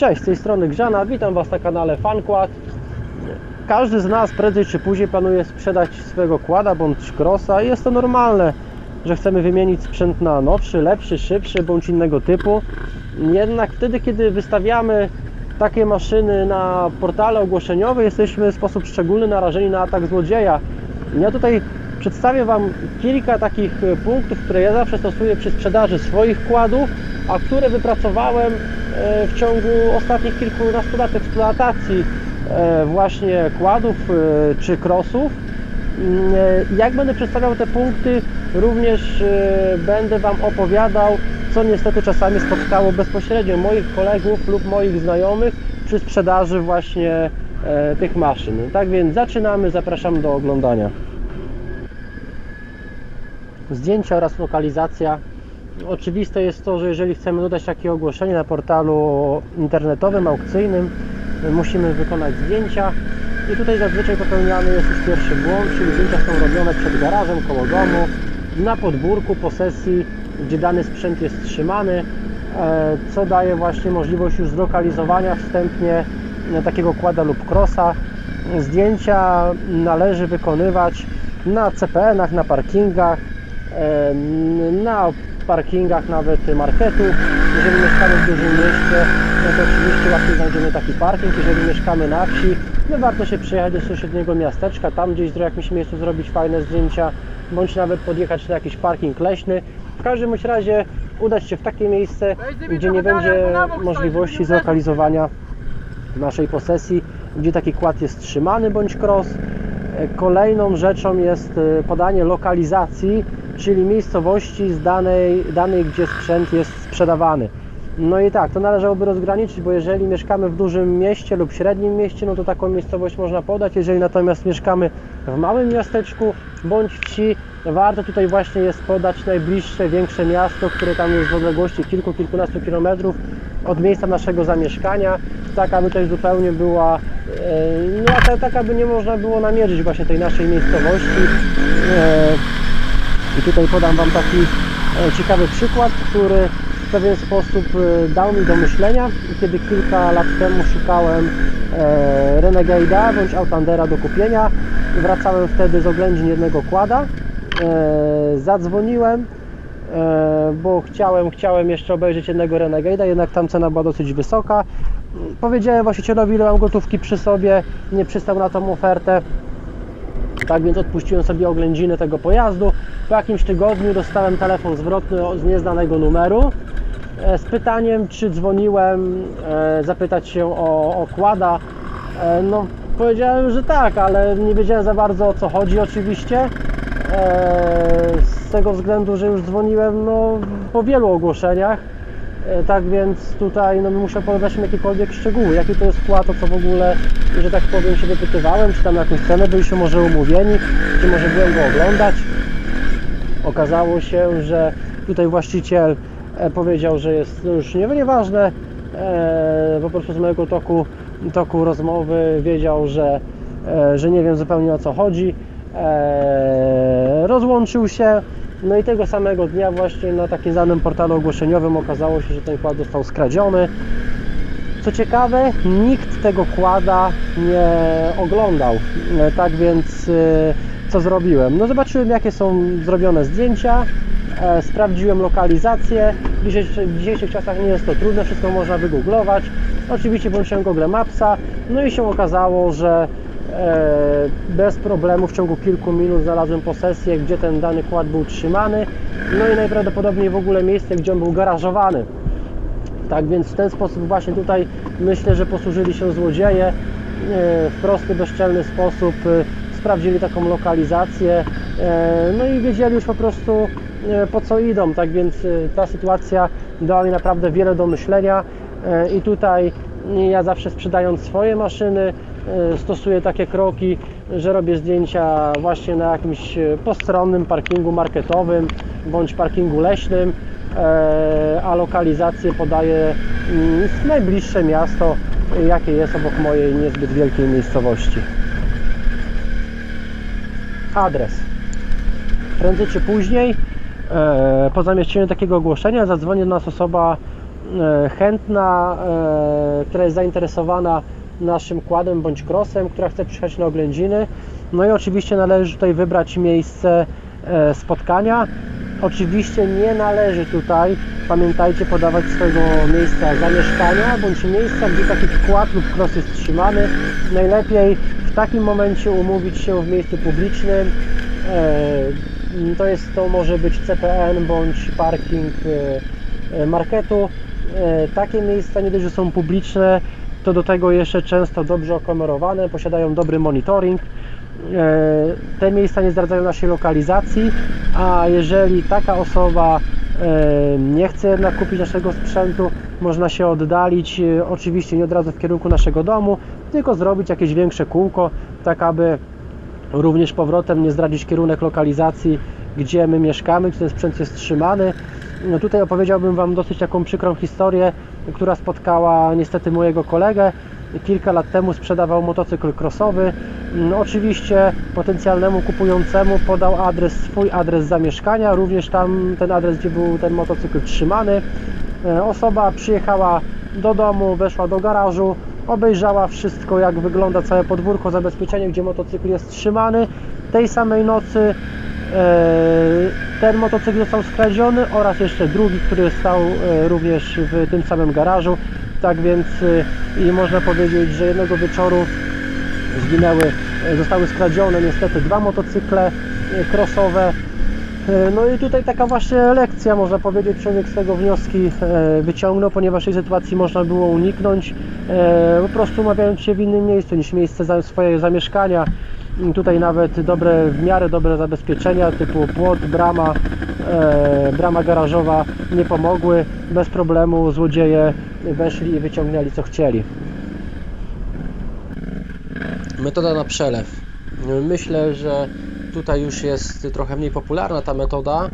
Cześć, z tej strony Grzana, witam Was na kanale FanQuad. Każdy z nas prędzej czy później planuje sprzedać swojego kłada bądź crossa i jest to normalne, że chcemy wymienić sprzęt na nowszy, lepszy, szybszy bądź innego typu. Jednak wtedy, kiedy wystawiamy takie maszyny na portale ogłoszeniowe, jesteśmy w sposób szczególny narażeni na atak złodzieja. Ja tutaj przedstawię Wam kilka takich punktów, które ja zawsze stosuję przy sprzedaży swoich kładów, a które wypracowałem w ciągu ostatnich kilkunastu lat eksploatacji e, właśnie kładów e, czy crossów. Mm, e, Jak będę przedstawiał te punkty, również e, będę Wam opowiadał, co niestety czasami spotkało bezpośrednio moich kolegów lub moich znajomych przy sprzedaży właśnie e, tych maszyn. Tak więc zaczynamy, zapraszam do oglądania. Zdjęcia oraz lokalizacja. Oczywiste jest to, że jeżeli chcemy dodać takie ogłoszenie na portalu internetowym, aukcyjnym, musimy wykonać zdjęcia i tutaj zazwyczaj popełniany jest już pierwszy błąd, czyli zdjęcia są robione przed garażem, koło domu, na podwórku posesji, gdzie dany sprzęt jest trzymany, e, co daje właśnie możliwość już zlokalizowania wstępnie e, takiego kłada lub krosa. Zdjęcia należy wykonywać na CPN-ach, na parkingach, e, na parkingach nawet marketów. Jeżeli mieszkamy w dużym mieście, no to oczywiście łatwiej znajdziemy taki parking. Jeżeli mieszkamy na wsi, no warto się przyjechać do sąsiedniego miasteczka, tam gdzieś w jakimś miejscu zrobić fajne zdjęcia, bądź nawet podjechać na jakiś parking leśny. W każdym razie udać się w takie miejsce, gdzie nie będzie możliwości zlokalizowania naszej posesji, gdzie taki kład jest trzymany bądź cross. E, Kolejną rzeczą jest e, podanie lokalizacji, czyli miejscowości z danej, danej, gdzie sprzęt jest sprzedawany. No i tak, to należałoby rozgraniczyć, bo jeżeli mieszkamy w dużym mieście lub średnim mieście, no to taką miejscowość można podać. Jeżeli natomiast mieszkamy w małym miasteczku bądź wsi, warto tutaj właśnie jest podać najbliższe, większe miasto, które tam jest w odległości kilku, kilkunastu kilometrów od miejsca naszego zamieszkania, tak aby też zupełnie była, e, no a ta- tak aby nie można było namierzyć właśnie tej naszej miejscowości. I tutaj podam Wam taki e, ciekawy przykład, który w pewien sposób e, dał mi do myślenia, kiedy kilka lat temu szukałem e, Renegade'a bądź Outlandera do kupienia. Wracałem wtedy z oględzin jednego kłada. Zadzwoniłem, bo chciałem, chciałem jeszcze obejrzeć jednego Renegade'a, jednak tam cena była dosyć wysoka. Powiedziałem właścicielowi, ile mam gotówki przy sobie, nie przystał na tą ofertę. Tak więc odpuściłem sobie oględziny tego pojazdu. Po jakimś tygodniu dostałem telefon zwrotny z nieznanego numeru e, z pytaniem, czy dzwoniłem e, zapytać się o, o kłada. E, No, powiedziałem, że tak, ale nie wiedziałem za bardzo o co chodzi oczywiście. Z tego względu, że już dzwoniłem no, po wielu ogłoszeniach. E, Tak więc tutaj no, musiał podać mi jakiekolwiek szczegóły, jaki to jest wkład, o co w ogóle, że tak powiem, się wypytywałem, czy tam na jakąś cenę byliśmy może umówieni, czy może byłem go oglądać. Okazało się, że tutaj właściciel e, powiedział, że jest to już nie, nieważne, e, po prostu z mojego toku, toku rozmowy wiedział, że, że nie wiem zupełnie o co chodzi. Rozłączył się, no i tego samego dnia właśnie na takim znanym portalu ogłoszeniowym okazało się, że ten kład został skradziony. Co ciekawe, nikt tego kłada nie oglądał. E, Tak więc e, co zrobiłem? No zobaczyłem jakie są zrobione zdjęcia, e, sprawdziłem lokalizację. W dzisiejszych, w dzisiejszych czasach nie jest to trudne, wszystko można wygooglować. Oczywiście włączyłem Google Mapsa, no i się okazało, że bez problemu w ciągu kilku minut znalazłem posesję, gdzie ten dany kład był trzymany. No i najprawdopodobniej w ogóle miejsce, gdzie on był garażowany. Tak więc w ten sposób właśnie tutaj myślę, że posłużyli się złodzieje e, w prosty, bezczelny sposób e, sprawdzili taką lokalizację e, no i wiedzieli już po prostu e, po co idą, tak więc e, ta sytuacja dała mi naprawdę wiele do myślenia e, i tutaj ja zawsze sprzedając swoje maszyny e, stosuję takie kroki, że robię zdjęcia właśnie na jakimś e, postronnym parkingu marketowym bądź parkingu leśnym e, a lokalizację podaję mm, najbliższe miasto, e, jakie jest obok mojej niezbyt wielkiej miejscowości. Adres. Prędzej czy później, e, po zamieszczeniu takiego ogłoszenia, zadzwoni do nas osoba e, chętna, e, która jest zainteresowana naszym kładem bądź krosem, która chce przyjechać na oględziny. No i oczywiście należy tutaj wybrać miejsce e, spotkania. Oczywiście nie należy tutaj, pamiętajcie, podawać swojego miejsca zamieszkania bądź miejsca, gdzie taki kład lub kros jest trzymany. Najlepiej w takim momencie umówić się w miejscu publicznym. E, To jest to może być CPN bądź parking e, marketu. Takie miejsca nie dość, że są publiczne, to do tego jeszcze często dobrze okamerowane, posiadają dobry monitoring. E, Te miejsca nie zdradzają naszej lokalizacji, a jeżeli taka osoba e, nie chce jednak kupić naszego sprzętu, można się oddalić, e, oczywiście nie od razu w kierunku naszego domu, tylko zrobić jakieś większe kółko, tak aby również powrotem nie zdradzić kierunek lokalizacji, gdzie my mieszkamy, gdzie ten sprzęt jest trzymany. No tutaj opowiedziałbym Wam dosyć taką przykrą historię, która spotkała niestety mojego kolegę. Kilka lat temu sprzedawał motocykl crossowy. No, oczywiście potencjalnemu kupującemu podał adres, swój adres zamieszkania, również tam ten adres, gdzie był ten motocykl trzymany. E, Osoba przyjechała do domu, weszła do garażu, obejrzała wszystko, jak wygląda całe podwórko, zabezpieczenie, gdzie motocykl jest trzymany. Tej samej nocy e, ten motocykl został skradziony oraz jeszcze drugi, który stał e, również w tym samym garażu. Tak więc e, i można powiedzieć, że jednego wieczoru zginęły, e, zostały skradzione niestety dwa motocykle crossowe. No i tutaj taka właśnie lekcja, można powiedzieć, człowiek z tego wnioski wyciągnął, ponieważ tej sytuacji można było uniknąć, po prostu umawiając się w innym miejscu niż miejsce za swojego zamieszkania. Tutaj nawet dobre, w miarę dobre zabezpieczenia typu płot, brama, e, brama garażowa nie pomogły. Bez problemu złodzieje weszli i wyciągnęli co chcieli. Metoda na przelew. Myślę, że tutaj już jest trochę mniej popularna ta metoda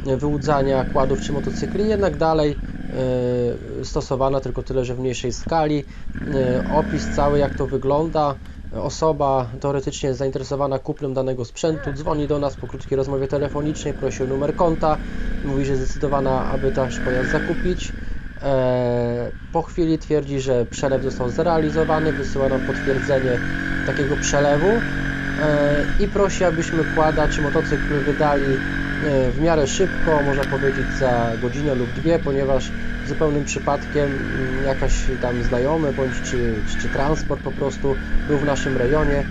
wyłudzania kładów czy motocykli, jednak dalej e, stosowana, tylko tyle, że w mniejszej skali. E, Opis cały, jak to wygląda. Osoba teoretycznie zainteresowana kupnem danego sprzętu, dzwoni do nas po krótkiej rozmowie telefonicznej, prosi o numer konta, mówi, że zdecydowana, aby nasz pojazd zakupić. E, Po chwili twierdzi, że przelew został zrealizowany, wysyła nam potwierdzenie takiego przelewu e, i prosi, abyśmy kłada czy motocykl wydali e, w miarę szybko, można powiedzieć za godzinę lub dwie, ponieważ zupełnym przypadkiem mm, jakaś tam znajomy bądź czy, czy, czy transport po prostu był w naszym rejonie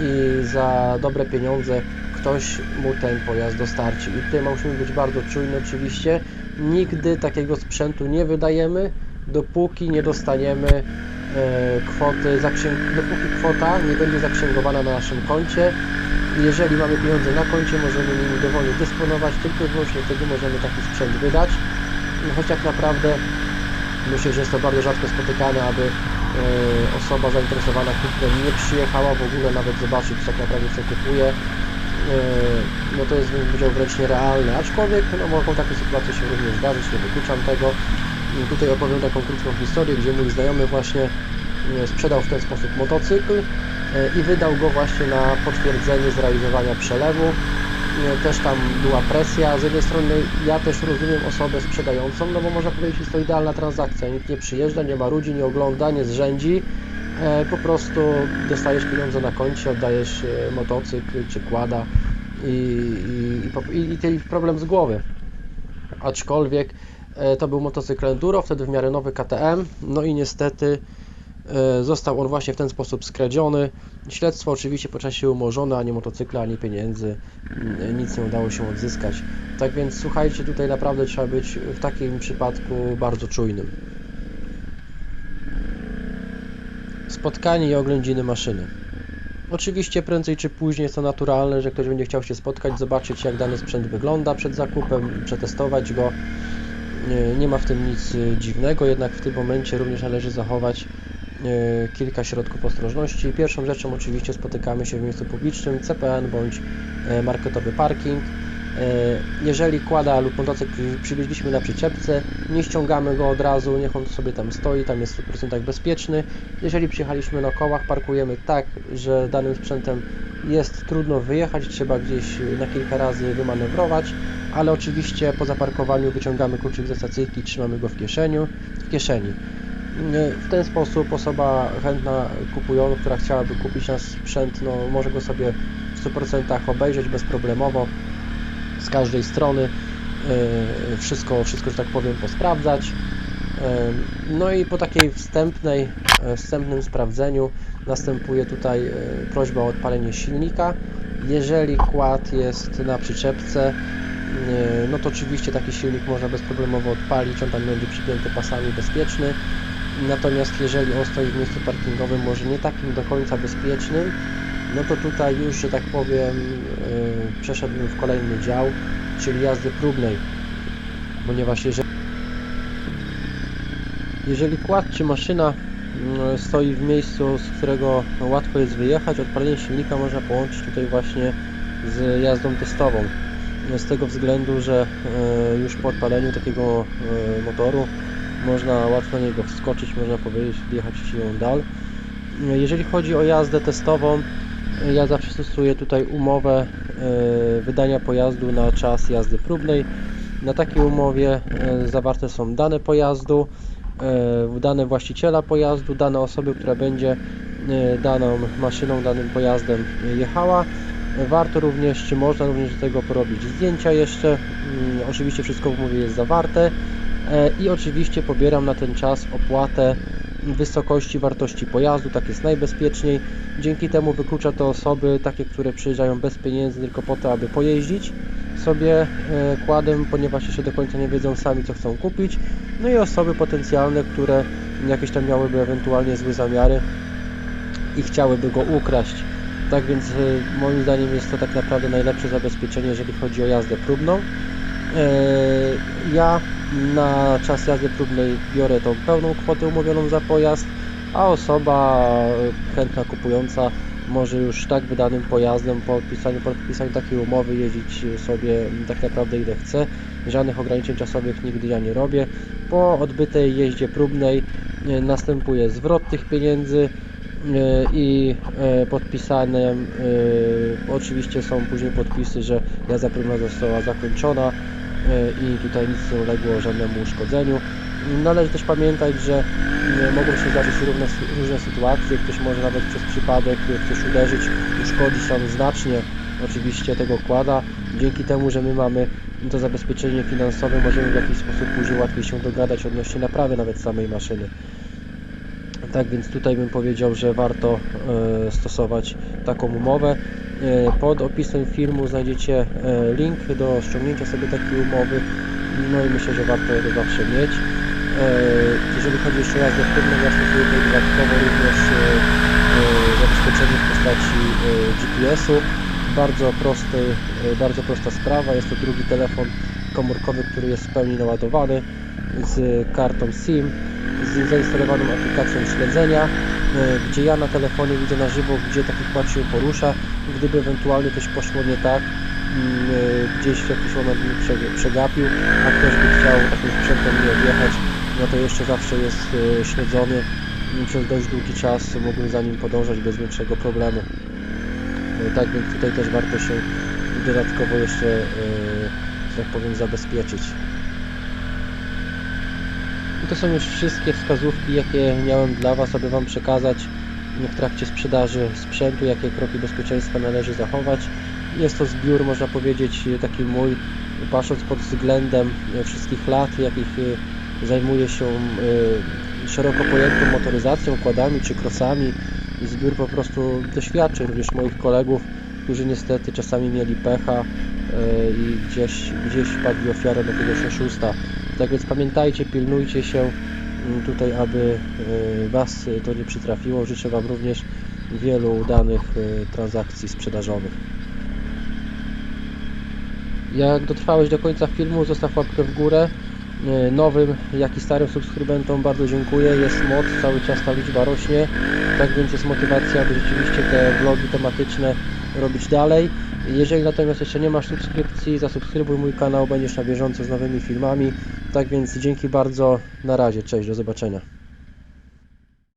i za dobre pieniądze ktoś mu ten pojazd dostarczy. I tutaj musimy być bardzo czujni oczywiście. Nigdy takiego sprzętu nie wydajemy, dopóki nie dostaniemy e, kwoty, zaksięg... dopóki kwota nie będzie zaksięgowana na naszym koncie. Jeżeli mamy pieniądze na koncie, możemy nimi dowolnie dysponować, tylko i wyłącznie wtedy możemy taki sprzęt wydać. No, choć tak naprawdę myślę, że jest to bardzo rzadko spotykane, aby e, osoba zainteresowana kupnem nie przyjechała w ogóle nawet zobaczyć tak naprawdę co kupuje. E, No to jest bym wręcz nierealne, aczkolwiek no, mogą takie sytuacje się również zdarzyć, nie wykluczam tego. Tutaj opowiem taką krótką historię, gdzie mój znajomy właśnie e, sprzedał w ten sposób motocykl i wydał go właśnie na potwierdzenie zrealizowania przelewu. Też tam była presja. Z jednej strony ja też rozumiem osobę sprzedającą, no bo można powiedzieć, jest to idealna transakcja. Nikt nie przyjeżdża, nie ma ludzi, nie ogląda, nie zrzędzi. E, Po prostu dostajesz pieniądze na koncie, oddajesz e, motocykl czy kłada i, i, i, i, tyle problem z głowy. Aczkolwiek e, to był motocykl enduro, wtedy w miarę nowy KTM, no i niestety został on właśnie w ten sposób skradziony. Śledztwo oczywiście po czasie umorzone, ani motocykla, ani pieniędzy, mm, nic nie udało się odzyskać. Tak więc słuchajcie, tutaj naprawdę trzeba być w takim przypadku bardzo czujnym. Spotkanie i oględziny maszyny. Oczywiście prędzej czy później jest to naturalne, że ktoś będzie chciał się spotkać, zobaczyć jak dany sprzęt wygląda przed zakupem, przetestować go. Nie- ma w tym nic y, dziwnego, jednak w tym momencie również należy zachować kilka środków ostrożności. Pierwszą rzeczą oczywiście spotykamy się w miejscu publicznym, CPN bądź e, marketowy parking. Jeżeli kłada lub motocykl przy- przywieźliśmy na przyczepce, nie ściągamy go od razu, niech on sobie tam stoi, tam jest w 100% bezpieczny. Jeżeli przyjechaliśmy na kołach, parkujemy tak, że danym sprzętem jest trudno wyjechać, trzeba gdzieś na kilka razy wymanewrować, ale oczywiście po zaparkowaniu wyciągamy kluczyk ze stacyjki, trzymamy go w kieszeniu, w kieszeni. W ten sposób osoba chętna kupująca, która chciałaby kupić nasz sprzęt, no, może go sobie w 100% obejrzeć bezproblemowo z każdej strony. e, Wszystko, wszystko, że tak powiem, posprawdzać. E, No i po takiej wstępnej, wstępnym sprawdzeniu następuje tutaj prośba o odpalenie silnika. Jeżeli kład jest na przyczepce, no to oczywiście taki silnik można bezproblemowo odpalić, on tam będzie przypięty pasami bezpieczny. Natomiast jeżeli on stoi w miejscu parkingowym, może nie takim do końca bezpiecznym, no to tutaj już, że tak powiem, yy, przeszedłbym w kolejny dział, czyli jazdy próbnej, ponieważ jeżeli, jeżeli kład czy maszyna mm, stoi w miejscu, z którego łatwo jest wyjechać, odpalenie silnika można połączyć tutaj właśnie z jazdą testową. Z tego względu, że e, już po odpaleniu takiego e, motoru można łatwo na niego wskoczyć, można powiedzieć, wjechać siłą dal. Jeżeli chodzi o jazdę testową, ja zawsze stosuję tutaj umowę e, wydania pojazdu na czas jazdy próbnej. Na takiej umowie e, zawarte są dane pojazdu, e, dane właściciela pojazdu, dane osoby, która będzie daną maszyną, danym pojazdem jechała. Warto również, czy można również do tego porobić zdjęcia jeszcze. Mm, Oczywiście wszystko w umowie jest zawarte. E, I oczywiście pobieram na ten czas opłatę wysokości wartości pojazdu, tak jest najbezpieczniej. Dzięki temu wyklucza to osoby takie, które przyjeżdżają bez pieniędzy tylko po to, aby pojeździć sobie e, kładem, ponieważ jeszcze do końca nie wiedzą sami co chcą kupić. No i osoby potencjalne, które jakieś tam miałyby ewentualnie złe zamiary i chciałyby go ukraść. Tak więc e, moim zdaniem jest to tak naprawdę najlepsze zabezpieczenie, jeżeli chodzi o jazdę próbną. Ja na czas jazdy próbnej biorę tą pełną kwotę umówioną za pojazd, a osoba chętna kupująca może już tak wydanym pojazdem po podpisaniu, po podpisaniu takiej umowy jeździć sobie tak naprawdę ile chce. Żadnych ograniczeń czasowych nigdy ja nie robię. Po odbytej jeździe próbnej e, następuje zwrot tych pieniędzy e, i e, podpisane e, oczywiście są później podpisy, że jazda próbna została zakończona e, i tutaj nic nie uległo żadnemu uszkodzeniu. Należy też pamiętać, że e, mogą się zdarzyć różne, różne sytuacje, ktoś może nawet przez przypadek e, coś uderzyć, uszkodzić tam znacznie oczywiście tego kłada. Dzięki temu, że my mamy to zabezpieczenie finansowe, możemy w jakiś sposób później łatwiej się dogadać odnośnie naprawy nawet samej maszyny. Tak więc tutaj bym powiedział, że warto e, stosować taką umowę. E, Pod opisem filmu znajdziecie e, link do ściągnięcia sobie takiej umowy. No i myślę, że warto to zawsze mieć. E, Jeżeli chodzi jeszcze o jazdę próbną, ja stosuję tutaj dodatkowo również zabezpieczenie w postaci GPS-u. Bardzo, prosty, bardzo prosta sprawa. Jest to drugi telefon komórkowy, który jest w pełni naładowany z kartą SIM, z zainstalowaną aplikacją śledzenia, gdzie ja na telefonie widzę na żywo, gdzie taki kład się porusza. Gdyby ewentualnie coś poszło nie tak, mm, e, gdzieś w jakiś moment mnie prze- przegapił, a ktoś by chciał takim sprzętem nie odjechać, no to jeszcze zawsze jest e, śledzony i przez dość długi czas mógłbym za nim podążać bez większego problemu. E, Tak więc tutaj też warto się dodatkowo jeszcze, e, że tak powiem, zabezpieczyć. To są już wszystkie wskazówki, jakie miałem dla Was, aby Wam przekazać w trakcie sprzedaży sprzętu, jakie kroki bezpieczeństwa należy zachować. Jest to zbiór, można powiedzieć, taki mój, patrząc pod względem wszystkich lat, jakich e, zajmuję się e, szeroko pojętą motoryzacją, kładami czy krosami. Zbiór po prostu doświadczeń również moich kolegów, którzy niestety czasami mieli pecha e, i gdzieś, gdzieś wpadli ofiarą jakiegoś oszusta. Tak więc pamiętajcie, pilnujcie się mm, tutaj, aby e, Was to nie przytrafiło. Życzę Wam również wielu udanych e, transakcji sprzedażowych. Jak dotrwałeś do końca filmu, zostaw łapkę w górę. E, Nowym, jak i starym subskrybentom bardzo dziękuję. Jest moc, cały czas ta liczba rośnie. Tak więc jest motywacja, aby rzeczywiście te vlogi tematyczne robić dalej. Jeżeli natomiast jeszcze nie masz subskrypcji, zasubskrybuj mój kanał, będziesz na bieżąco z nowymi filmami. Tak więc dzięki bardzo, na razie, cześć, do zobaczenia.